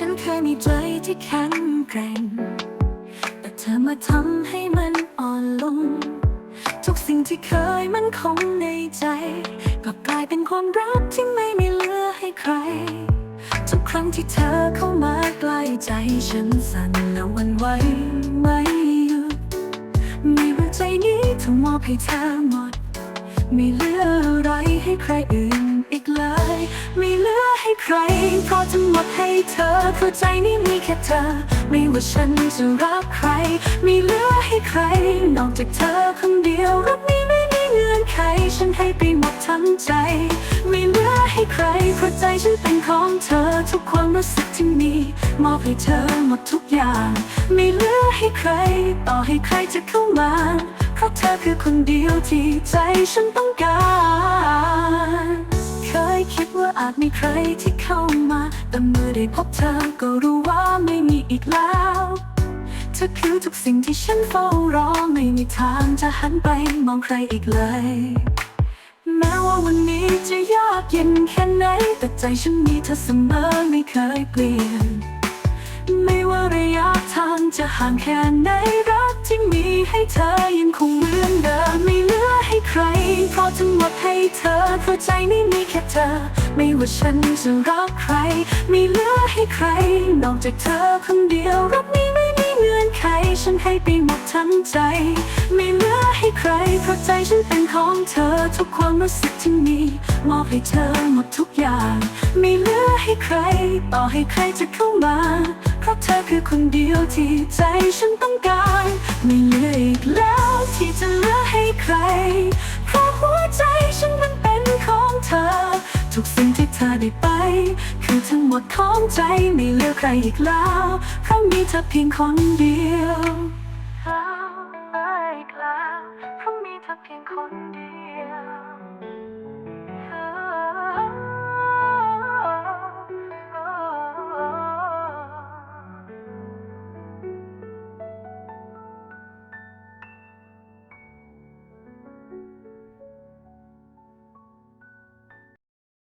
ฉันเคยมีใจที่แข็งแกร่ง แต่เธอมาทำให้มันอ่อนลง ทุกสิ่งที่เคยมันคงในใจ ก็กลายเป็นความรักที่ไม่มีเหลือให้ใคร ทุกครั้งที่เธอเข้ามาใกล้ใจฉันสั่นและวันไหวไม่หยุดไม่ว่าใจนี้ถูกมอบให้เธอหมด ไม่เหลืออะไรให้ใครอื่น ใคร เพราะทั้งหมดให้เธอเข้าใจนี่มีแค่เธอ ไม่ว่าฉันจะรักใคร ไม่เหลือให้ใคร นอกจากเธอคนเดียวรักนี้ไม่มีเงื่อนไข ฉันให้ไปหมดทั้งใจ ไม่เหลือให้ใคร เพราะใจฉันเป็นของเธอ ทุกความรู้สึกที่มี มอบให้เธอหมดทุกอย่าง ไม่เหลือให้ใคร ต่อให้ใครจะเข้ามาเพราะเธอคือคนเดียวที่ใจฉันต้องการ เคยคิดว่า อาจมีใครที่เข้ามา แต่เมื่อได้พบเธอก็รู้ว่าไม่มีอีกแล้วเธอคือทุกสิ่งที่ฉันเฝ้ารอ ไม่มีทางจะหันไปมองใครอีกเลย แม้ว่าวันนี้จะยากเย็นแค่ไหน แต่ใจฉันมีเธอเสมอไม่เคยเปลี่ยน ไม่ว่าระยะทางจะห่างแค่ไหนรักที่มีให้เธอยังคงเหมือน พราะทั้งหมดให้เธอเพราะใจนี้มีแค่เธอ ไม่ว่าฉันจะรักใคร ไม่เหลือให้ใคร นอกจากเธอคนเดียวรักนี้ไม่มีเงื่อนไข ฉันให้ไปหมดทั้งใจ ไม่เหลือให้ใคร เพราะใจฉันเป็นของเธอทุกความรู้สึกที่มีมอบให้เธอหมดทุกอย่าง ไม่เหลือให้ใคร ต่อให้ใครจะเข้ามา เพราะเธอคือคนเดียวที่ใจฉันต้องการ ไม่เหลืออีกแล้วที่จะเหลือให้ใคร ทุกสิ่งที่เธอได้ไป คือทั้งหมดของใจไม่เหลือใครอีกแล้วเพราะมีเธอเพียงคนเดียว